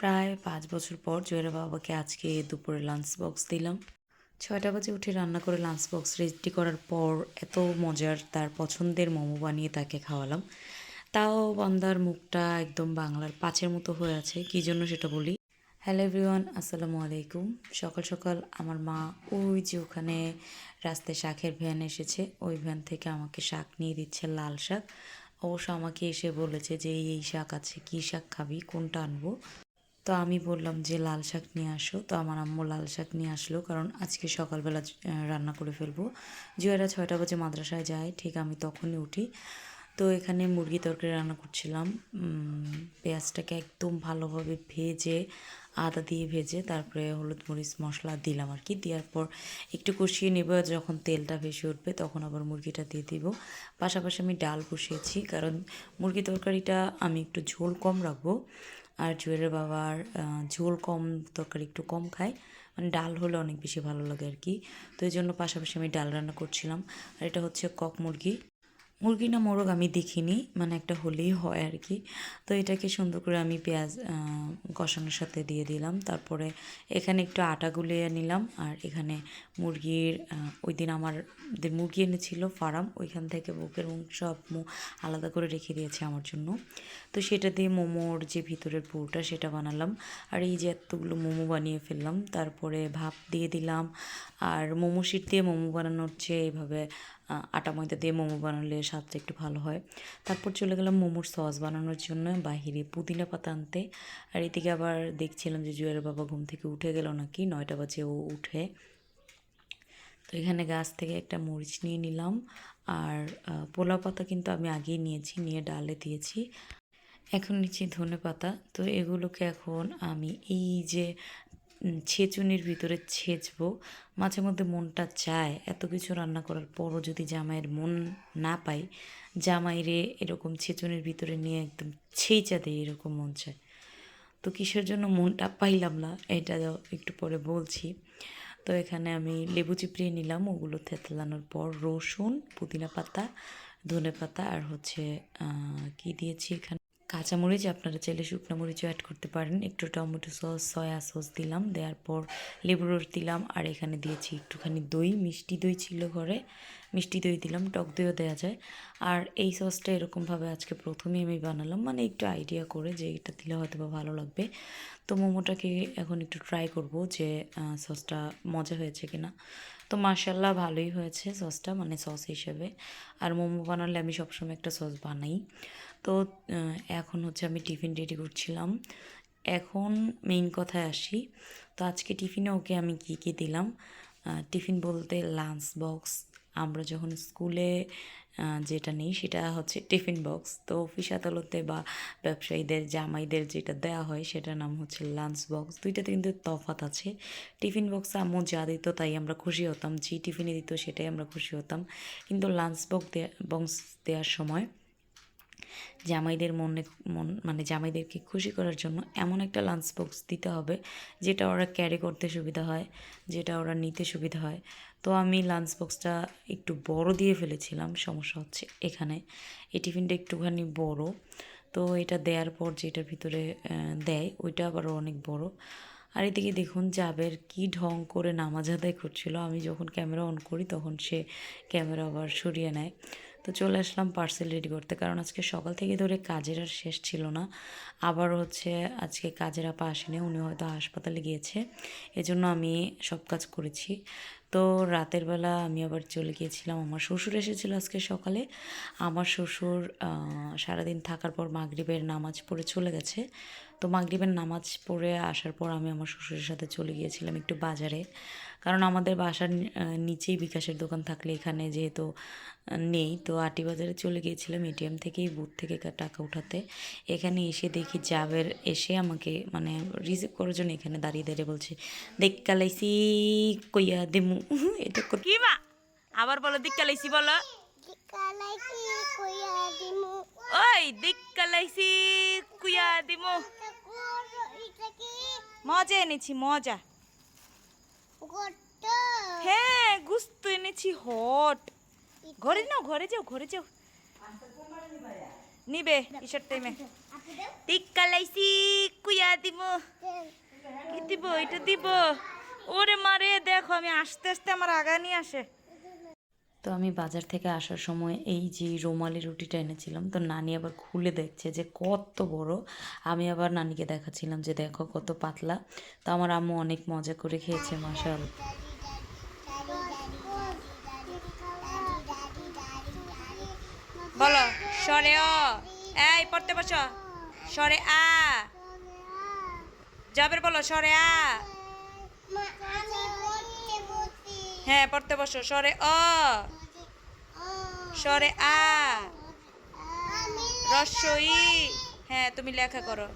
প্রায় পাঁচ বছর পর জয়ের বাবাকে আজকে দুপুরে লাঞ্চ বক্স দিলাম। ছয়টা বাজে উঠে রান্না করে লাঞ্চ বক্স রেডি করার পর এত মজার তার পছন্দের মোমো বানিয়ে তাকে খাওয়ালাম। তাও বান্দার মুখটা একদম বাংলার পাঁচের মতো হয়ে আছে, কী জন্য সেটা বলি? হ্যালো এভরিওয়ান আসসালামু আলাইকুম। সকাল সকাল আমার মা ওই যে ওখানে রাস্তায় শাকের ভ্যান এসেছে, ওই ভ্যান থেকে আমাকে শাক নিয়ে দিচ্ছে লাল শাক। অবশ্য আমাকে এসে বলেছে যে এই শাক আছে, কী শাক খাবি, কোনটা আনব? তো আমি বললাম যে, লাল শাক নিয়ে আসো। তো আমার আম্মু লাল শাক নিয়ে আসলো, কারণ আজকে সকালবেলা রান্না করে ফেলব। জুয়েরা ছয়টা বাজে মাদ্রাসায় যায়, ঠিক আমি তখনই উঠি। তো এখানে মুরগি তরকারি রান্না করছিলাম। পেঁয়াজটাকে একদম ভালোভাবে ভেজে, আদা দিয়ে ভেজে, তারপরে হলুদ মরিচ মশলা দিলাম আর কি। দেওয়ার পর একটু কষিয়ে নেব যখন তেলটা ভেসে উঠবে তখন আবার মুরগিটা দিয়ে দিব। পাশাপাশি আমি ডাল বসিয়েছি, কারণ মুরগি তরকারিটা আমি একটু ঝোল কম রাখব। আর জুয়েলের বাবার ঝোল কম, তরকারি একটু কম খায়। মানে ডাল হলে অনেক বেশি ভালো লাগে আর কি। তো এই জন্য পাশাপাশি আমি ডাল রান্না করছিলাম। আর এটা হচ্ছে কক মুরগি। মুরগি না মোরগ আমি দেখিনি মানে একটা হলেই হয় আর কি। তো এটাকে সুন্দর করে আমি পেঁয়াজ কষানোর সাথে দিয়ে দিলাম। তারপরে এখানে একটু আটা গুলিয়ে নিলাম আর এখানে মুরগির ওই দিন আমার মুরগি এনেছিল ফার্ম ওইখান থেকে বুকের মুখ সব মু আলাদা করে রেখে দিয়েছে আমার জন্য। তো সেটা দিয়ে মোমোর যে ভিতরের পুরোটা সেটা বানালাম। আর এই যে এতগুলো মোমো বানিয়ে ফেললাম। তারপরে ভাপ দিয়ে দিলাম। আর মোমো শিট দিয়ে মোমো বানানোর চেয়ে এইভাবে আহ, আটা ময়দা দিয়ে মোমো বানালে স্বাদটা একটু ভালো হয়। তারপর চলে গেলাম মোমোর সস বানানোর জন্য বাহিরে পুদিনা পাতা আনতে। আর এদিকে আবার দেখছিলাম যে জুয়ের বাবা ঘুম থেকে উঠে গেল নাকি, নয়টা বাজে ও উঠে। তো এখানে গাছ থেকে একটা মরিচ নিয়ে নিলাম। আর পোলাও পাতা কিন্তু আমি আগেই নিয়েছি, নিয়ে ডালে দিয়েছি। এখন নিচ্ছি ধনে পাতা তো এগুলোকে এখন আমি এই যে ছেঁচুনির ভিতরে ছেঁচবো, মাঝে মধ্যে মনটা চায় এত কিছু রান্না করার পরও যদি জামাইয়ের মন না পাই জামাইরে এরকম ছেঁচুনির ভিতরে নিয়ে একদম ছেঁচা দেয়, এরকম মন চায়। তো কিসের জন্য মনটা পাইলাম না, এটা একটু পরে বলছি। তো এখানে আমি লেবু চিপড়িয়ে নিলাম, ওগুলো থেতলানোর পর রসুন, পুদিনা পাতা, ধনে পাতা, আর হচ্ছে কি দিয়েছি এখানে? কাঁচামরিচ, আপনারা চাইলে শুকনো মরিচও অ্যাড করতে পারেন। একটু টমেটো সস সয়া সস দিলাম, দেওয়ার পর লেবু রস দিলাম, আর এখানে দিয়েছি একটুখানি দই, মিষ্টি দই ছিল ঘরে, মিষ্টি দই দিলাম, টক দইও দেওয়া যায়। আর এই সসটা এরকমভাবে আজকে প্রথমেই আমি বানালাম মানে একটু আইডিয়া করে যে এটা দিলে হয়তো বা ভালো লাগবে। তো মোমোটাকে এখন একটু ট্রাই করব যে সসটা মজা হয়েছে কিনা। তো মার্শাল্লাহ ভালোই হয়েছে সসটা মানে সস হিসেবে। আর মোমো বানালে আমি সবসময় একটা সস বানাই। তো এখন হচ্ছে আমি টিফিন রেডি করছিলাম। এখন মেইন কথায় আসি। তো আজকে টিফিনে ওকে আমি কী কী দিলাম? টিফিন বলতে লাঞ্চ বক্স আমরা যখন স্কুলে যেটা নেই সেটা হচ্ছে টিফিন বক্স তো অফিস আদালতে বা ব্যবসায়ীদের, জামাইদের যেটা দেওয়া হয় সেটার নাম হচ্ছে লাঞ্চ বক্স দুইটাতে কিন্তু তফাৎ আছে। টিফিন বক্সে আম্মু যা দিত তাই আমরা খুশি হতাম, যে টিফিনে দিত সেটাই আমরা খুশি হতাম। কিন্তু লাঞ্চ বক্স বক্স দেওয়ার সময় জামাইদের মনে, মন মানে জামাইদেরকে খুশি করার জন্য এমন একটা লাঞ্চ বক্স দিতে হবে, যেটা ওরা ক্যারি করতে সুবিধা হয়, যেটা ওরা নিতে সুবিধা হয়। তো আমি লাঞ্চ বক্সটা একটু বড় দিয়ে ফেলেছিলাম, সমস্যা হচ্ছে এখানে। এই টিফিনটা একটুখানি বড়। তো এটা দেওয়ার পর যেটার ভিতরে দেয়, ওইটা আবারও অনেক বড়। আর এদিকে দেখুন, জাবের কি ঢং করে নামাজ আদায় করছিল। আমি যখন ক্যামেরা অন করি, তখন সে ক্যামেরা আবার সরিয়ে নেয়। তো চলে আসলাম পার্সেল রেডি করতে। কারণ আজকে সকাল থেকে ধরে কাজের আর শেষ ছিল না। আবার হচ্ছে আজকে কাজের আপা আসেনি, উনি হয়তো হাসপাতালে গিয়েছে। এজন্য আমি সব কাজ করেছি। তো রাতের বেলা আমি আবার চলে গিয়েছিলাম। আমার শ্বশুর এসেছিল আজকে সকালে। আমার শ্বশুর সারাদিন থাকার পর মাগরিবের নামাজ পড়ে চলে গেছে। তো মাগরিবের নামাজ পড়ে আসার পর আমি আমার শ্বশুরের সাথে চলে গিয়েছিলাম একটু বাজারে। কারণ আমাদের বাসার নিচেই বিকাশের দোকান থাকলে এখানে যেহেতু নেই তো আটি বাজারে চলে গিয়েছিলাম এটিএম থেকেই বুথ থেকে টাকা উঠাতে। এখানে এসে দেখি জাবের এসে আমাকে মানে রিসিভ করার জন্য এখানে দাঁড়িয়ে দাঁড়িয়ে বলছে দেখ কালাইছি কইয়া দেমু। এটা কি মা? আবার বলো বলো। কালাইছি কইয়া দিমু। ওই দিক্কা লাইছি কুয়া দিমু। মজা এনেছি মজা। হ্যাঁ গুস্ত এনেছি হট। ঘরে নাও ঘরে যাও ঘরে যাও। নিবে কিসের টাইমে টিক্কা লাইছি কুইয়া দিব কি দিব এটা দিব? ওরে মারে দেখো আমি আস্তে আস্তে আমার আগা নিয়ে আসে। তো আমি বাজার থেকে আসার সময় এই যে রুমালি রুটিটা এনেছিলাম তো নানি আবার খুলে দেখছে যে কত বড়। আমি আবার নানিকে দেখাচ্ছিলাম যে দেখো কত পাতলা। তো আমার আম্মু অনেক মজা করে খেয়েছে মাসাল বলো সরে অ এই পড়তে বসো। সরে আ। যাবের বলো সরে আ। হ্যাঁ পড়তে বসো। সরে অ। সরে আ। রস ই হ্যাঁ তুমি লেখা করো।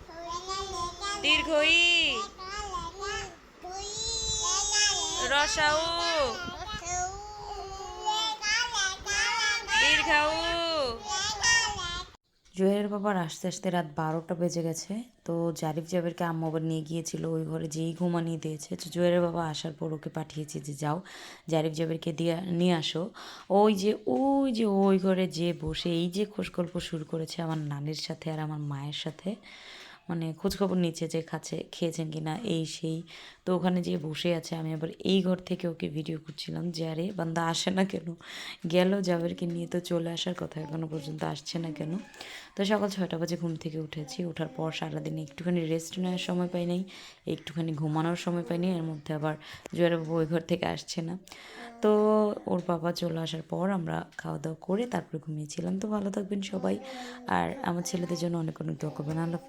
দীর্ঘ দীর্ঘই। রসাউ। দীর্ঘাউ। জুয়েলের বাবার আস্তে আস্তে রাত বারোটা বেজে গেছে। তো জারিফ জাবেরকে আম্মু আবার নিয়ে গিয়েছিল ওই ঘরে যেই ঘুমানিয়ে দিয়েছে। তো জুয়ের বাবা আসার পর ওকে পাঠিয়েছে যে যাও, জারিফ জাবেরকে দিয়ে, নিয়ে আসো। ওই যে ওই যে ওই ঘরে যে বসে, এই যে খোঁজ গল্প শুরু করেছে আমার নানির সাথে আর আমার মায়ের সাথে। মানে খোঁজখবর নিচ্ছে যে খাচ্ছে, খেয়েছেন কি না, এই সেই। তো ওখানে যে বসে আছে, আমি আবার এই ঘর থেকে ওকে ভিডিও করছিলাম যে, আরে, বান্দা আসে না কেন? গেল জাবেরকে নিয়ে তো চলে আসার কথা, এখনও পর্যন্ত আসছে না কেন? তো সকাল ছয়টা বাজে ঘুম থেকে উঠেছি। ওঠার পর সারাদিন একটুখানি রেস্ট নেওয়ার সময় পাই নাই, একটুখানি ঘুমানোর সময় পাইনি এর মধ্যে আবার জোয়ার বাবু ওই ঘর থেকে আসছে না। তো ওর বাবা চলে আসার পর আমরা খাওয়া দাওয়া করে তারপরে ঘুমিয়েছিলাম। তো ভালো থাকবেন সবাই, আর আমার ছেলেদের জন্য অনেক অনেক দোয়া করবেন। আল্লাহ